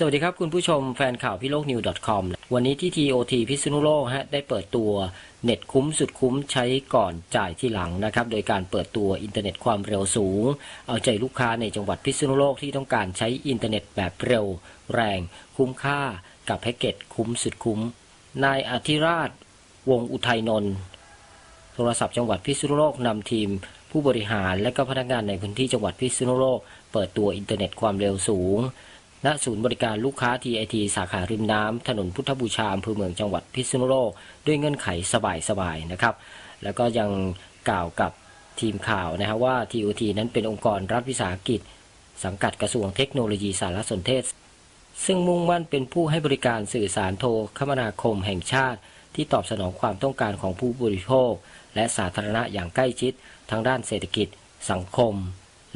สวัสดีครับคุณผู้ชมแฟนข่าวพี่โลกนิว .com วันนี้ที่ TOT พิษณุโลกฮะได้เปิดตัวเน็ตคุ้มสุดคุ้มใช้ก่อนจ่ายที่หลังนะครับ โดยการเปิดตัวอินเทอร์เน็ตความเร็วสูง เอาใจลูกค้าในจังหวัดพิษณุโลกที่ต้องการใช้อินเทอร์เน็ตแบบเร็ว แรง คุ้มค่า กับแพ็กเกจคุ้มสุดคุ้ม นายอธิราช วงอุทัยนนท์โทรศัพท์จังหวัดพิษณุโลกนำทีมผู้บริหารและก็พนักงานในพื้นที่จังหวัดพิษณุโลก เปิดตัวอินเทอร์เน็ตความเร็วสูง ณศูนย์บริการลูกค้า TIT สาขาริมน้ำถนนพุทธบูชาอำเภอเมืองจังหวัดพิษณุโลกด้วยเงื่อนไขสบายๆนะครับ แล้วก็ยังกล่าวกับทีมข่าวนะฮะว่า TOT นั้นเป็นองค์กรรัฐวิสาหกิจ สังกัดกระทรวงเทคโนโลยีสารสนเทศ ซึ่งมุ่งมั่นเป็นผู้ให้บริการสื่อสารโทรคมนาคมแห่งชาติ ที่ตอบสนองความต้องการของผู้บริโภค และสาธารณะอย่างใกล้ชิดทางด้านเศรษฐกิจ สังคม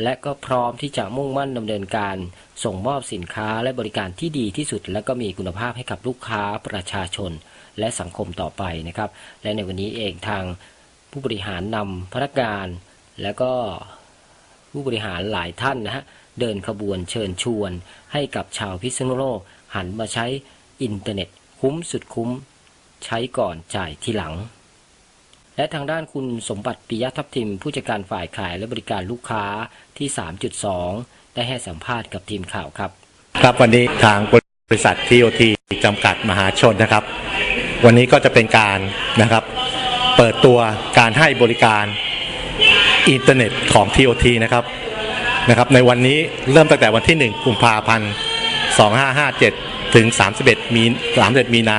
และก็พร้อมที่จะมุ่งมั่นดำเนินการ ส่งมอบสินค้าและบริการที่ดีที่สุด และก็มีคุณภาพให้กับลูกค้าประชาชน และสังคมต่อไปนะครับ และในวันนี้เองทางผู้บริหารนำพนักงาน และก็ผู้บริหารหลายท่านนะฮะเดินขบวนเชิญชวน ให้กับชาวพิษณุโลกหันมาใช้อินเทอร์เน็ตคุ้มสุดคุ้ม ใช้ก่อนจ่ายทีหลัง และทางด้านคุณสมบัติปิยทัพทิม ผู้จัดการฝ่ายขายและบริการลูกค้าที่ 3.2 ได้ให้สัมภาษณ์กับทีมข่าวครับ ครับวันนี้ทางบริษัท TOT จำกัดมหาชนนะครับ วันนี้ก็จะเป็นการนะครับเปิดตัวการให้บริการอินเทอร์เน็ตของ TOT นะครับนะครับ ในวันนี้เริ่มตั้งแต่วันที่ 1 กุมภาพันธ์ 2557 ถึง 31 มี 31 มีนา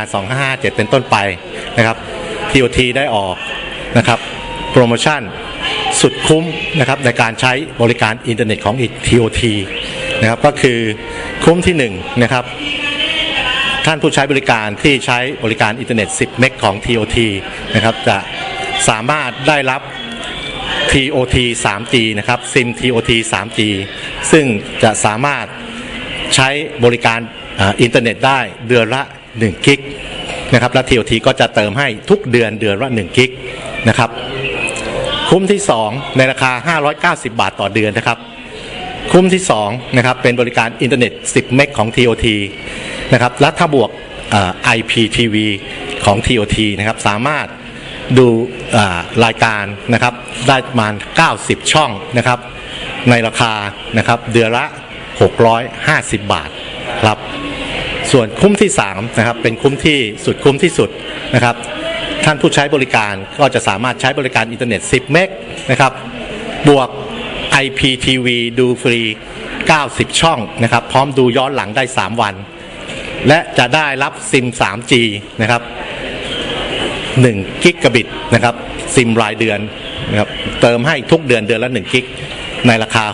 2557 เป็นต้นไปนะครับ TOT ได้ออกนะครับโปรโมชั่นสุดคุ้มนะครับในการใช้บริการอินเทอร์เน็ตของ TOT นะครับก็คือคุ้มที่1นะครับท่านผู้ใช้บริการที่ใช้บริการอินเทอร์เน็ต 10 เมกของ TOT นะครับจะสามารถได้รับ TOT 3G นะครับซิม TOT 3G ซึ่งจะสามารถใช้บริการอินเทอร์เน็ตได้เดือนละ 1 กิก นะครับและ TOT ก็จะเติมให้ทุกเดือนเดือนละ1กิกนะครับคุ้มที่ 2 ในราคา 590 บาทต่อเดือนนะครับ คุ้มที่2นะครับเป็นบริการอินเทอร์เน็ต 10 เมกของ TOT นะครับและถ้าบวกเอ่อ IPTV ของ TOT นะครับสามารถดูอ่ารายการนะครับได้ประมาณ 90 ช่องนะครับในราคานะครับเดือนละ 650 บาทครับ ส่วนคุ้มที่3นะครับเป็นคุ้มที่สุดคุ้มที่สุดนะครับท่านผู้ใช้บริการก็จะสามารถใช้บริการอินเทอร์เน็ต 10 เมกนะครับบวก IPTV ดูฟรี 90 ช่องนะครับพร้อมดูย้อนหลังได้ 3 วัน และจะได้รับซิม 3G นะครับ1กิกะบิตนะครับซิมรายเดือนนะครับเติมให้ทุกเดือนเดือนละ 1 กิก ในราคา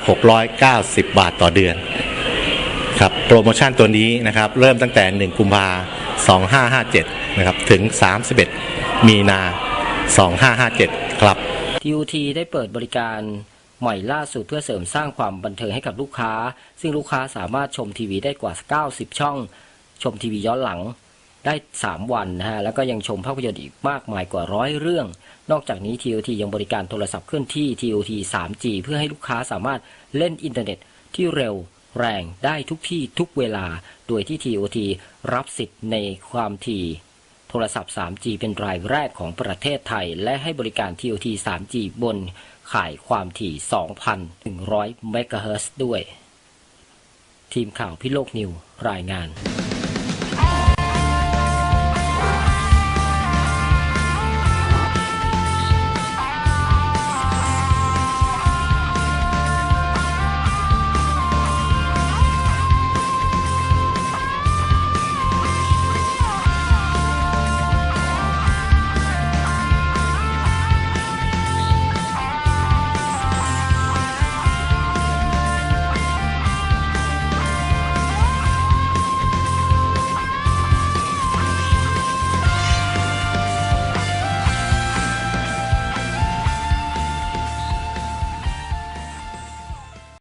690 บาทต่อเดือน โปรโมชั่นตัวนี้นะครับเริ่มตั้งแต่ 1 กุมภา2557 นะครับ ถึง 31 มีนา 2557 ครับ TOT ได้เปิดบริการใหม่ล่าสุดเพื่อเสริมสร้างความบันเทิงให้กับลูกค้า ซึ่งลูกค้าสามารถชมทีวีได้กว่า 90 ช่อง ชมทีวีย้อนหลังได้ 3 วันนะฮะ แล้วก็ยังชมภาพยนตร์อีกมากมายกว่าร้อยเรื่อง นอกจากนี้ TOT ยังบริการโทรศัพท์เคลื่อนที่ TOT 3G เพื่อให้ลูกค้าสามารถเล่นอินเทอร์เน็ตที่เร็ว แรงได้ทุกที่ทุกเวลา โดยที่ TOT รับสิทธิ์ในความถี่ โทรศัพท์ 3G เป็นรายแรกของประเทศไทย และให้บริการ TOT 3G บนข่ายความถี่ 2,100 เมกะเฮิรตซ์ด้วย ทีมข่าวพิโลกนิวรายงาน